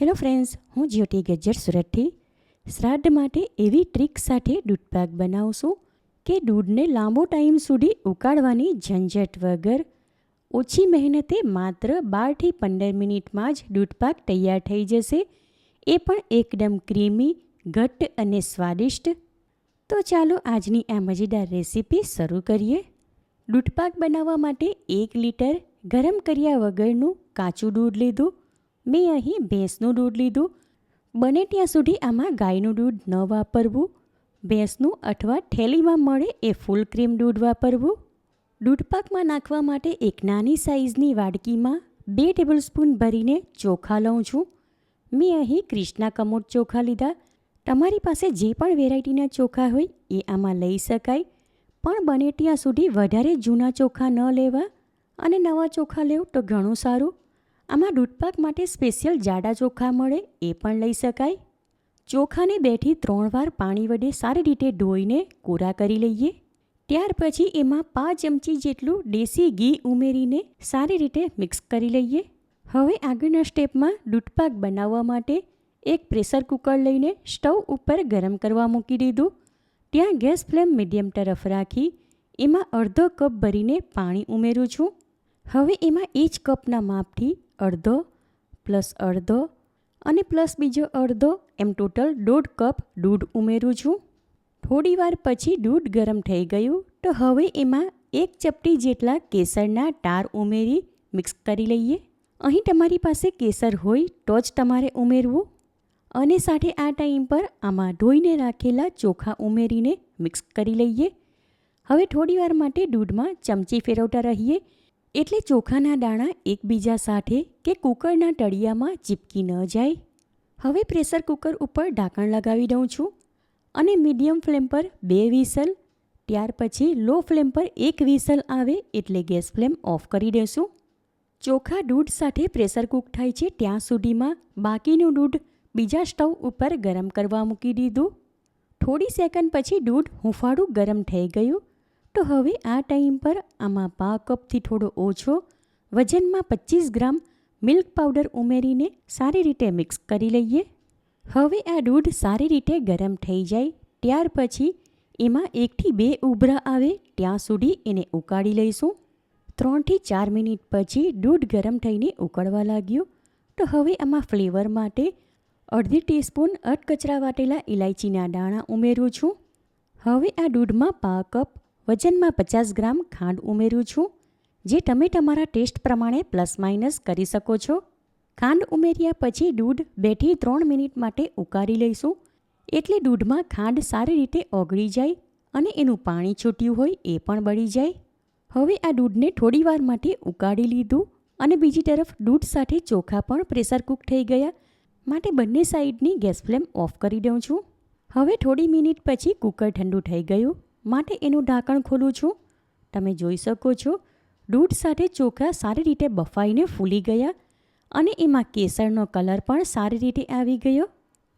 Hello friends, હું જ્યોતિ ગજ્જર સુરતથી. શ્રાદ્ધ માટે એવી ટ્રીક સાથે દૂધપાક છું કે દૂધને લાંબો ટાઈમ સુધી ઉકાળવાની ઝંઝટ વગર. ઓછી મહેનતે માત્ર બારથી પંદર મિનિટમાં જ દૂધપાક તૈયાર થઈ જશે. એ પણ એકદમ ક્રીમી, ઘટ્ટ અને સ્વાદિષ્ટ. તો ચાલો આજની આ મજેદાર રેસીપી શરૂ કરીએ. દૂધપાક બનાવવા માટે એક લીટર ગરમ કર્યા વગરનું કાચું દૂધ લીધું. મેં અહીં ભેંસનું દૂધ લીધું. બને ત્યાં સુધી આમાં ગાયનું દૂધ ન વાપરવું. ભેંસનું અથવા થેલીમાં મળે એ ફૂલ ક્રીમ દૂધ વાપરવું. દૂધપાકમાં નાખવા માટે એક નાની સાઇઝની વાડકીમાં બે ટેબલસ્પૂન ભરીને ચોખા લઉં છું. મેં અહીં ક્રિષ્ના કમોટ ચોખા લીધા. તમારી પાસે જે પણ વેરાયટીના ચોખા હોય એ આમાં લઈ શકાય. પણ બને ત્યાં સુધી વધારે જૂના ચોખા ન લેવા. અને નવા ચોખા લેવું તો ઘણું સારું. આમાં દૂધપાક માટે સ્પેશિયલ જાડા ચોખા મળે એ પણ લઈ શકાય. ચોખાને બેઠી ત્રણ વાર પાણી વડે સારી રીતે ધોઈને કોરા કરી લઈએ. ત્યાર પછી એમાં પાંચ ચમચી જેટલું દેશી ઘી ઉમેરીને સારી રીતે મિક્સ કરી લઈએ. હવે આગળના સ્ટેપમાં દૂધપાક બનાવવા માટે એક પ્રેશર કુકર લઈને સ્ટવ ઉપર ગરમ કરવા મૂકી દીધું. ત્યાં ગેસ ફ્લેમ મીડિયમ તરફ રાખી એમાં અડધો કપ ભરીને પાણી ઉમેરું છું. હવે એમાં એ જ કપના માપથી અડધો પ્લસ અડધો અને પ્લસ બીજો અડધો, એમ ટોટલ દોઢ કપ દૂધ ઉમેરું છું. થોડીવાર પછી દૂધ ગરમ થઈ ગયું તો હવે એમાં એક ચપટી જેટલા કેસરના ટાર ઉમેરી મિક્સ કરી લઈએ. અહીં તમારી પાસે કેસર હોય તો જ તમારે ઉમેરવું. અને સાથે આ ટાઈમ પર આમાં ધોઈને રાખેલા ચોખા ઉમેરીને મિક્સ કરી લઈએ. હવે થોડીવાર માટે દૂધમાં ચમચી ફેરવતા રહીએ. એટલે ચોખાના દાણા એકબીજા સાથે કે કુકરના તળિયામાં ચીપકી ન જાય. હવે પ્રેશર કુકર ઉપર ઢાંકણ લગાવી દઉં છું અને મીડિયમ ફ્લેમ પર બે વિસલ, ત્યાર પછી લો ફ્લેમ પર એક વિસલ આવે એટલે ગેસ ફ્લેમ ઓફ કરી દેશું. ચોખા દૂધ સાથે પ્રેશર કુક થાય છે ત્યાં સુધીમાં બાકીનું દૂધ બીજા સ્ટવ ઉપર ગરમ કરવા મૂકી દીધું. થોડી સેકન્ડ પછી દૂધ હુંફાળું ગરમ થઈ ગયું તો હવે આ ટાઈમ પર આમાં પા કપથી થોડો ઓછો, વજનમાં પચીસ ગ્રામ મિલ્ક પાવડર ઉમેરીને સારી રીતે મિક્સ કરી લઈએ. હવે આ દૂધ સારી રીતે ગરમ થઈ જાય, ત્યાર પછી એમાં એકથી બે ઉભરા આવે ત્યાં સુધી એને ઉકાળી લઈશું. ત્રણથી ચાર મિનિટ પછી દૂધ ગરમ થઈને ઉકળવા લાગ્યું. તો હવે આમાં ફ્લેવર માટે અડધી ટીસ્પૂન અટકચરા વાટેલા ઇલાયચીના દાણા ઉમેરું છું. હવે આ દૂધમાં પા કપ વજનમાં પચાસ ગ્રામ ખાંડ ઉમેરું છું, જે તમે તમારા ટેસ્ટ પ્રમાણે પ્લસ માઇનસ કરી શકો છો. ખાંડ ઉમેર્યા પછી દૂધ બેથી ત્રણ મિનિટ માટે ઉકાળી લઈશું. એટલે દૂધમાં ખાંડ સારી રીતે ઓગળી જાય અને એનું પાણી છૂટ્યું હોય એ પણ બળી જાય. હવે આ દૂધને થોડી વાર માટે ઉકાળી લીધું અને બીજી તરફ દૂધ સાથે ચોખા પણ પ્રેશર કૂક થઈ ગયા. માટે બંને સાઈડની ગેસ ફ્લેમ ઓફ કરી દઉં છું. હવે થોડી મિનિટ પછી કુકર ઠંડુ થઈ ગયું. માટે એનું ઢાંકણ ખોલું છું. તમે જોઈ શકો છો, દૂધ સાથે ચોખા સારી રીતે બફાઈને ફૂલી ગયા અને એમાં કેસરનો કલર પણ સારી રીતે આવી ગયો.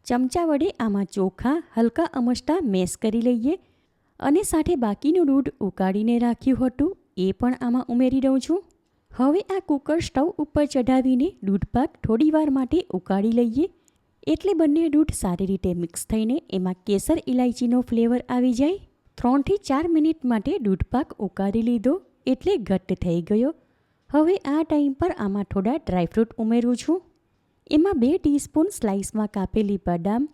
ચમચા વડે આમાં ચોખા, હલકા અમસ્તા મેશ કરી લઈએ અને સાથે બાકીનું દૂધ ઉકાળીને રાખ્યું હતું, એ પણ આમાં ઉમેરી દઉં છું. હવે આ કુકર સ્ટવ ઉપર ચઢાવીને દૂધપાક થોડીવાર માટે ઉકાળી લઈએ. એટલે બંને દૂધ સારી રીતે મિક્સ થઈને એમાં કેસર ઇલાયચીનો ફ્લેવર આવી જાય. ત્રણથી ચાર મિનિટ માટે દૂધપાક ઉકાળી લીધો એટલે ઘટ્ટ થઈ ગયો. હવે આ ટાઈમ પર આમાં થોડા ડ્રાયફ્રૂટ ઉમેરું છું. એમાં બે ટીસ્પૂન સ્લાઇસમાં કાપેલી બદામ,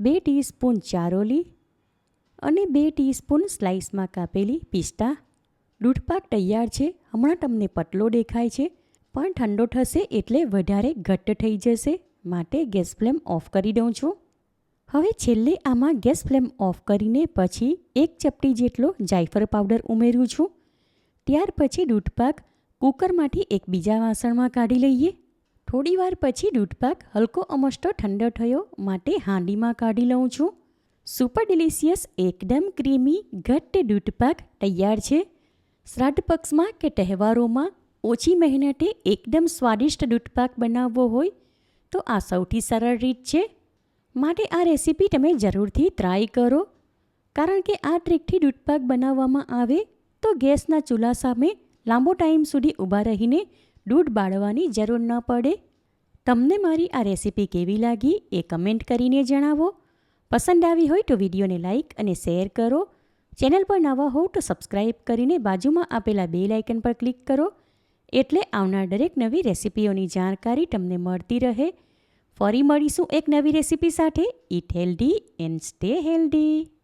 બે ટીસ્પૂન ચારોલી અને બે ટીસ્પૂન સ્લાઇસમાં કાપેલી પિસ્તા. દૂધપાક તૈયાર છે, હમણાં તમને પતલો દેખાય છે, પણ ઠંડો થશે એટલે વધારે ઘટ્ટ થઈ જશે, માટે ગેસ ફ્લેમ ઓફ કરી દઉં છું. હવે છેલ્લે આમાં ગેસ ફ્લેમ ઓફ કરીને પછી એક ચપટી જેટલો જાયફળ પાવડર ઉમેરું છું. ત્યાર પછી દૂધપાક કુકરમાંથી એક બીજા વાસણમાં કાઢી લઈએ. થોડીવાર પછી દૂધપાક હલકો અમસ્તો ઠંડો થયો માટે હાંડીમાં કાઢી લઉં છું. સુપર ડિલિશિયસ એકદમ ક્રીમી, ઘટ્ટ દૂધપાક તૈયાર છે. શ્રાદ્ધ પક્ષમાં કે તહેવારોમાં ઓછી મહેનતે એકદમ સ્વાદિષ્ટ દૂધપાક બનાવવો હોય તો આ સૌથી સરળ રીત છે. માટે આ રેસીપી તમે જરૂરથી ટ્રાય કરો. કારણ કે આ ટ્રીકથી દૂધપાક બનાવવામાં આવે તો ગેસના ચૂલા સામે લાંબો ટાઈમ સુધી ઊભા રહીને દૂધ બાળવાની જરૂર ન પડે. તમને મારી આ રેસીપી કેવી લાગી એ કમેન્ટ કરીને જણાવો. પસંદ આવી હોય તો વિડીયોને લાઇક અને શેર કરો. ચેનલ પર નવા હો તો સબસ્ક્રાઇબ કરીને બાજુમાં આપેલા બે લાઇકન પર ક્લિક કરો. એટલે આવનાર દરેક નવી રેસીપીઓની જાણકારી તમને મળતી રહે. ફરી મળીશું એક નવી રેસીપી સાથે. Eat healthy and stay healthy